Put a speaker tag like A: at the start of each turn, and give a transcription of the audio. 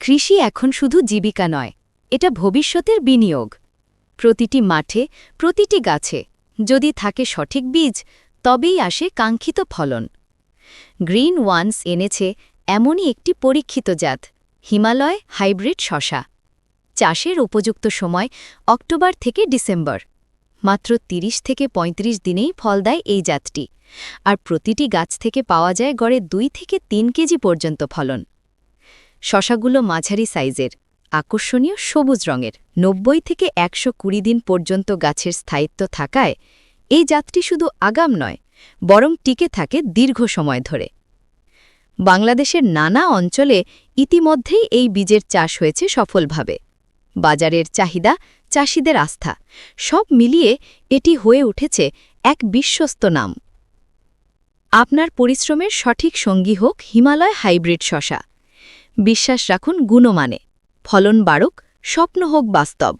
A: কৃষি এখন শুধু জীবিকা নয়, এটা ভবিষ্যতের বিনিয়োগ। প্রতিটি মাঠে, প্রতিটি গাছে, যদি থাকে সঠিক বীজ, তবেই আসে কাঙ্ক্ষিত ফলন। গ্রিন ওয়ান্স এনেছে এমনই একটি পরীক্ষিত জাত, হিমালয় হাইব্রিড শশা। চাষের উপযুক্ত সময় অক্টোবর থেকে ডিসেম্বর। মাত্র ৩০ থেকে ৩৫ দিনেই ফল দেয় এই জাতটি, আর প্রতিটি গাছ থেকে পাওয়া যায় গড়ে দুই থেকে তিন কেজি পর্যন্ত ফলন। শশাগুলো মাঝারি সাইজের, আকর্ষণীয় সবুজ রঙের। নব্বই থেকে একশো কুড়ি দিন পর্যন্ত গাছের স্থায়িত্ব থাকায় এই জাতটি শুধু আগাম নয়, বরং টিকে থাকে দীর্ঘ সময় ধরে। বাংলাদেশের নানা অঞ্চলে ইতিমধ্যেই এই বীজের চাষ হয়েছে সফলভাবে। বাজারের চাহিদা, চাষিদের আস্থা, সব মিলিয়ে এটি হয়ে উঠেছে এক বিশ্বস্ত নাম। আপনার পরিশ্রমের সঠিক সঙ্গী হোক হিমালয় হাইব্রিড শশা। বিশ্বাস রাখুন গুণমানে। ফলন বাড়ুক স্বপ্ন হোক বাস্তব।